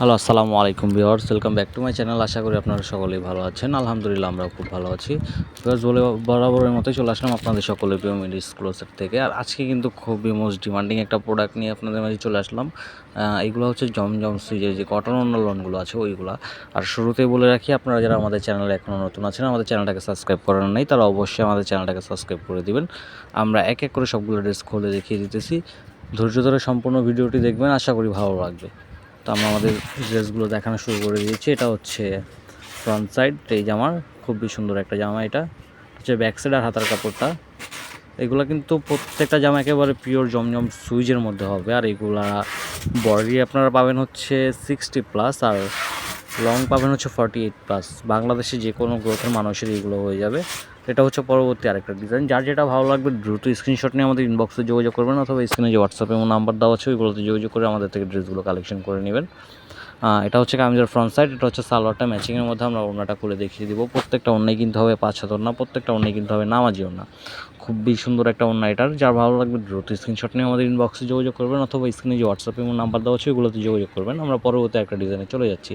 Hello, আসসালামু আলাইকুম viewers, welcome back to my channel. আশা করি আপনারা সকলেই ভালো আছেন। আলহামদুলিল্লাহ আমরাও খুব ভালো আছি। ভিউয়ার্স, বলে বরাবরের মতোই চলে আসলাম আপনাদের সকলের প্রিয় মিডিস ক্লোসের থেকে। আর আজকে কিন্তু খুবই মোস্ট ডিমান্ডিং একটা প্রোডাক্ট নিয়ে আপনাদের মাঝে চলে আসলাম। এইগুলো হচ্ছে জমজম সুইজের যে কটন অন্য লোনগুলো আছে, ওইগুলো। আর শুরুতেই বলে রাখি, আপনারা যারা আমাদের চ্যানেলে এখনও নতুন আছেন, আমাদের চ্যানেলটাকে সাবস্ক্রাইব করার নেই, তারা অবশ্যই আমাদের চ্যানেলটাকে সাবস্ক্রাইব করে দিবেন। আমরা এক এক করে সবগুলো ড্রেস খুলে দেখিয়ে দিতেছি। ধৈর্য ধরে সম্পূর্ণ ভিডিওটি দেখবেন, আশা করি ভালো লাগবে। তো আমরা আমাদের ড্রেসগুলো দেখানো শুরু করে দিয়েছি। এটা হচ্ছে ফ্রন্ট সাইড এই জামার। খুবই সুন্দর একটা জামা এটা। হচ্ছে ব্যাক সাইড আর হাতার কাপড়টা। এগুলো কিন্তু প্রত্যেকটা জামা একেবারে পিওর জমজম সুইজের মধ্যে হবে। আর এগুলা বডি আপনারা পাবেন হচ্ছে সিক্সটি প্লাস আর লং পাবেন হচ্ছে ফর্টি এইট প্লাস বাংলাদেশে যে কোনো গ্রোথের মানুষের এগুলো হয়ে যাবে। এটা হচ্ছে পরবর্তী আরেকটা ডিজাইন যার যেটা ভালো লাগবে, দ্রুত স্ক্রিনশট নিয়ে আমাদের ইনবক্সে যোগাযোগ করবেন অথবা স্ক্রিনে যে হোয়াটসঅ্যাপে এবং নাম্বার দেওয়া আছে, ওইগুলোতে যোগাযোগ করে আমাদের থেকে ড্রেসগুলো কালেকশন করে নেবেন। এটা হচ্ছে কামিজের ফ্রন্ট সাইড এটা হচ্ছে সালোয়ারটা ম্যাচিংয়ের মধ্যে আমরা ওড়নাটা খুলে দেখিয়ে দিব। প্রত্যেকটা ওড়নাই কিনতে হবে পাঁচ হাত ওড়না, প্রত্যেকটা ওড়নাই কিনতে হবে নামাজি ওড়না। খুবই সুন্দর একটা ওড়না এটার। যার ভালো লাগবে, দ্রুত স্ক্রিনশট নিয়ে আমাদের ইনবক্সে যোগাযোগ করবেন অথবা স্ক্রিনে যে হোয়াটসঅ্যাপে এবং নাম্বার দেওয়া আছে, ওইগুলোতে যোগাযোগ করবেন। আমরা পরবর্তী একটা ডিজাইনে চলে যাচ্ছি।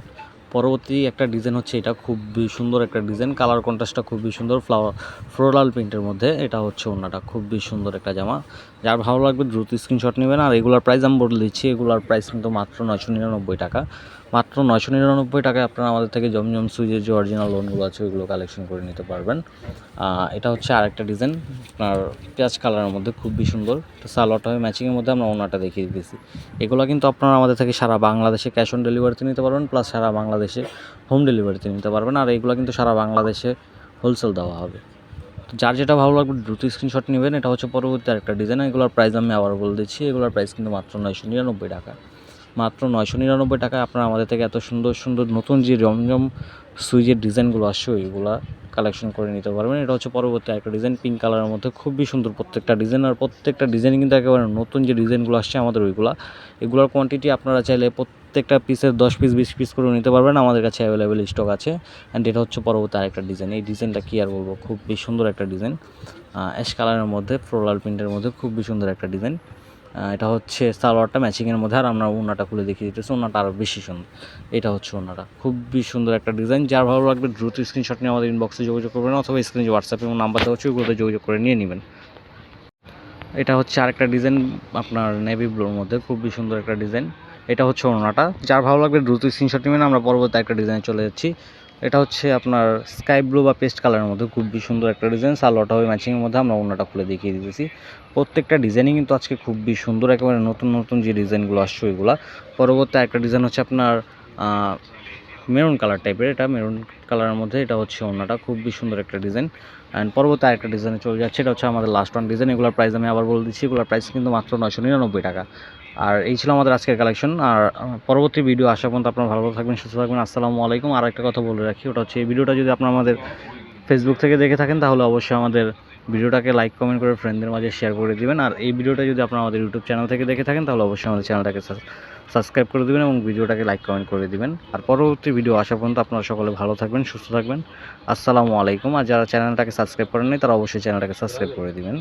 পরবর্তী একটা ডিজাইন হচ্ছে, এটা খুবই সুন্দর একটা ডিজাইন কালার কন্ট্রাস্টটা খুবই সুন্দর ফ্লাওয়ার ফ্লোরাল প্রিন্টের মধ্যে। এটা হচ্ছে ওনাটা খুবই সুন্দর একটা জামা। যার ভালো লাগবে দ্রুত স্ক্রিনশট নেবেন। আর এগুলার প্রাইস আমি বলে দিচ্ছি, এগুলার প্রাইস কিন্তু মাত্র নয়শো নিরানব্বই টাকা। মাত্র নয়শো নিরানব্বই টাকায় আপনারা আমাদের থেকে জমজম সুইজের যে অরিজিনাল লোনগুলো আছে, ওইগুলো কালেকশন করে নিতে পারবেন। এটা হচ্ছে আরেকটা ডিজাইন আপনার পেঁয়াজ কালারের মধ্যে খুবই সুন্দর। তো সালোয়ারটা হবে ম্যাচিংয়ের মধ্যে আমরা ওনাটা দেখিয়ে দিয়েছি। এগুলো কিন্তু আপনারা আমাদের থেকে সারা বাংলাদেশে ক্যাশ অন ডেলিভারিতে নিতে পারবেন প্লাস সারা বাংলাদেশে হোম ডেলিভারিতে নিতে পারবেন। আর এগুলো কিন্তু সারা বাংলাদেশে হোলসেল দেওয়া হবে। তো যার যেটা ভালো লাগবে দ্রুত স্ক্রিনশট নেবেন। এটা হচ্ছে পরবর্তী আরেকটা ডিজাইন এগুলোর প্রাইস আমি আবার বলে দিচ্ছি। এগুলোর প্রাইস কিন্তু মাত্র নয়শো নিরানব্বই টাকা। মাত্র নয়শো নিরানব্বই টাকায় আপনারা আমাদের থেকে এত সুন্দর সুন্দর নতুন যে জমজম সুইচের ডিজাইনগুলো আসছে, ওইগুলা কালেকশন করে নিতে পারবেন। এটা হচ্ছে পরবর্তী একটা ডিজাইন পিঙ্ক কালারের মধ্যে খুবই সুন্দর প্রত্যেকটা ডিজাইন আর প্রত্যেকটা ডিজাইন কিন্তু একেবারে নতুন যে ডিজাইনগুলো আসছে আমাদের ওইগুলা। এগুলোর কোয়ান্টিটি আপনারা চাইলে প্রত্যেকটা পিসের দশ পিস বিশ পিস করে নিতে পারবেন। আমাদের কাছে অ্যাভেলেবেল স্টক আছে। অ্যান্ড এটা হচ্ছে পরবর্তী আরেকটা ডিজাইন এই ডিজাইনটা কী আর বলব? খুবই সুন্দর একটা ডিজাইন অ্যাশ কালারের মধ্যে ফ্লোরাল প্রিন্টের মধ্যে খুবই সুন্দর একটা ডিজাইন এটা হচ্ছে সালোয়ারটা ম্যাচিংয়ের মধ্যে। আর আমরা ওনাটা খুলে দেখিয়ে দিতেছি ওনাটা আরও বেশি সুন্দর। এটা হচ্ছে ওনাটা খুবই সুন্দর একটা ডিজাইন যার ভালো লাগবে দ্রুত স্ক্রিনশট নিয়ে আমাদের ইনবক্সে যোগাযোগ করবেন অথবা স্ক্রিনে হোয়াটসঅ্যাপ এবং নাম্বার দেওয়া হচ্ছে ওগুলোতে যোগাযোগ করে নিয়ে নেবেন। এটা হচ্ছে আরেকটা ডিজাইন আপনার নেভি ব্লুর মধ্যে। খুবই সুন্দর একটা ডিজাইন এটা হচ্ছে ওনাটা যার ভালো লাগবে দ্রুত স্ক্রিনশট নেবেন। আমরা পরবর্তী একটা ডিজাইনে চলে যাচ্ছি। এটা হচ্ছে আপনার স্কাই ব্লু বা পেস্ট কালারের মধ্যে খুবই সুন্দর একটা ডিজাইন সালোয়ারটা হবে ম্যাচিংয়ের মধ্যে। আমরা ওনাটা খুলে দেখিয়ে দিতেছি। প্রত্যেকটা ডিজাইনই কিন্তু আজকে খুবই সুন্দর। একেবারে নতুন নতুন যে ডিজাইনগুলো আসছে ওইগুলো। পরবর্তী একটা ডিজাইন হচ্ছে আপনার মেরুন কালার টাইপের, এটা মেরুন কালারের মধ্যে, এটা হচ্ছে ওনাটা খুবই সুন্দর একটা ডিজাইন। অ্যান্ড পরবর্তী আরেকটা ডিজাইনে চলে যাচ্ছে, এটা হচ্ছে আমাদের লাস্ট ওয়ান ডিজাইন এগুলোর প্রাইস আমি আবার বলে দিচ্ছি, এগুলোর প্রাইস কিন্তু মাত্র নয়শো নিরানব্বই টাকা। আর এই ছিল আমাদের আজকের কালেকশন আর পরবর্তী ভিডিও আসা পর্যন্ত আপনারা ভালো থাকবেন, সুস্থ থাকবেন, আসসালামু আলাইকুম। আর একটা কথা বলে রাখি, ওটা হচ্ছে এই ভিডিওটা যদি আপনারা আমাদের ফেসবুক থেকে দেখে থাকেন, তাহলে অবশ্যই আমাদের ভিডিওটাকে লাইক কমেন্ট করে ফ্রেন্ডদের মাঝে শেয়ার করে দেবেন। আর এই ভিডিওটা যদি আপনারা আমাদের ইউটিউব চ্যানেল থেকে দেখে থাকেন, তাহলে অবশ্যই আমাদের চ্যানেলটাকে সাবস্ক্রাইব করে দেবেন এবং ভিডিওটাকে লাইক কমেন্ট করে দিবেন। আর পরবর্তী ভিডিও আসা পর্যন্ত আপনারা সকলে ভালো থাকবেন, সুস্থ থাকবেন। আসসালামু আলাইকুম। আর যারা চ্যানেলটাকে সাবস্ক্রাইব করেননি, তারা অবশ্যই চ্যানেলটাকে সাবস্ক্রাইব করে দিবেন।